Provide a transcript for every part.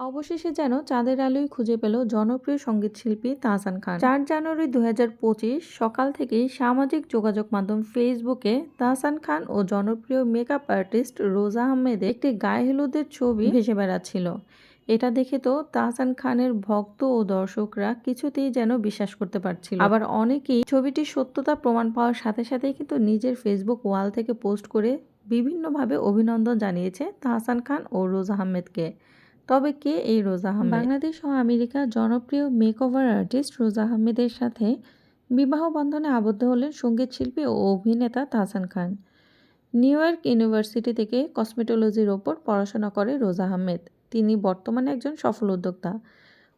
অবশেষে যেন চাঁদের আলোয় খুঁজে পেল জনপ্রিয় সংগীত শিল্পী তাহসান খান। চার জানুয়ারি দু হাজার পঁচিশ সকাল থেকেই সামাজিক যোগাযোগ মাধ্যম ফেসবুকে তাহসান খান ও জনপ্রিয় মেকআপ আর্টিস্ট রোজা আহমেদের একটি গায়ে হলুদের ছবি ভেসে বেড়াচ্ছিল। এটা দেখে তো তাহসান খানের ভক্ত ও দর্শকরা কিছুতেই যেন বিশ্বাস করতে পারছিল আবার অনেকেই ছবিটির সত্যতা প্রমাণ পাওয়ার সাথে সাথেই কিন্তু নিজের ফেসবুক ওয়াল থেকে পোস্ট করে বিভিন্নভাবে অভিনন্দন জানিয়েছে তাহসান খান ও রোজা আহমেদকে। তবে কে এই রোজা আহমেদ? বাংলাদেশ ও আমেরিকার জনপ্রিয় মেকওভার আর্টিস্ট রোজা আহমেদের সাথে বিবাহ বন্ধনে আবদ্ধ হলেন সংগীত শিল্পী ও অভিনেতা Tahsan Khan. New York university থেকে কসমেটোলজির ওপর পড়াশোনা করে রোজা আহমেদ। তিনি বর্তমানে একজন সফল উদ্যোক্তা।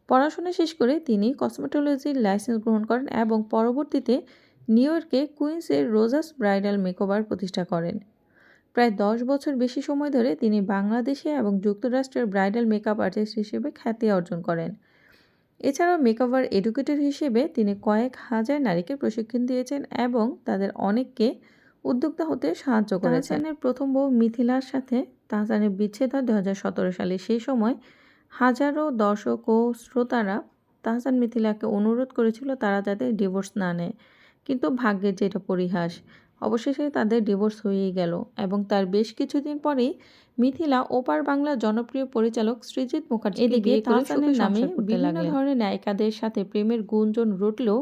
পড়াশোনা শেষ করে তিনি কসমেটোলজির লাইসেন্স গ্রহণ করেন এবং পরবর্তীতে নিউ ইয়র্কে কুইন্সের রোজাস ব্রাইডাল মেকওভার প্রতিষ্ঠা করেন। প্রায় দশ বছর বেশি সময় ধরে তিনি বাংলাদেশে এবং যুক্তরাষ্ট্রের ব্রাইডাল মেকআপ আর্টিস্ট হিসেবে খ্যাতি অর্জন করেন। এছাড়াও মেকওভার এডুকেটর হিসেবে তিনি কয়েক হাজার নারীকে প্রশিক্ষণ দিয়েছেন এবং তাদের অনেককে উদ্যোক্তা হতে সাহায্য করেছেন। প্রথম বউ মিথিলার সাথে তাহসানের বিচ্ছেদ হয় দু হাজার সতেরো সালে। সেই সময় হাজারো দর্শক ও শ্রোতারা তাহসান মিথিলাকে অনুরোধ করেছিল তারা যাতে ডিভোর্স না নেয়। কিন্তু ভাগ্যের যেটা পরিহাস অবশেষে তাদের ডিভোর্স হয়েই গেল এবং তার বেশ কিছুদিন পরেই মিথিলা ওপার বাংলার জনপ্রিয় পরিচালক সৃজিত মুখার্জি এদিকে তাহসানের নামে বিভিন্ন ধরনের নায়িকাদের সাথে প্রেমের গুঞ্জন রটলেও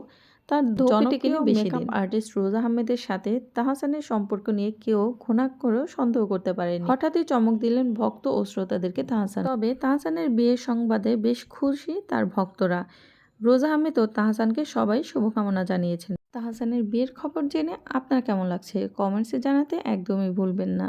তার জনপ্রিয় মেকআপ আর্টিস্ট রোজা আহমেদের সাথে তাহসানের সম্পর্ক নিয়ে কেউ ঘুণাক্ষরেও সন্দেহ করতে পারেনি। হঠাৎই চমক দিলেন ভক্ত ও শ্রোতাদেরকে তাহসান। তবে তাহসানের বিয়ের সংবাদে বেশ খুশি তার ভক্তরা। রোজা আহমেদ ও তাহসানকে সবাই শুভকামনা জানিয়েছেন। তাহসানের বিয়ের খবর জেনে আপনার কেমন লাগছে? কমেন্টসে জানাতে একদমই ভুলবেন না।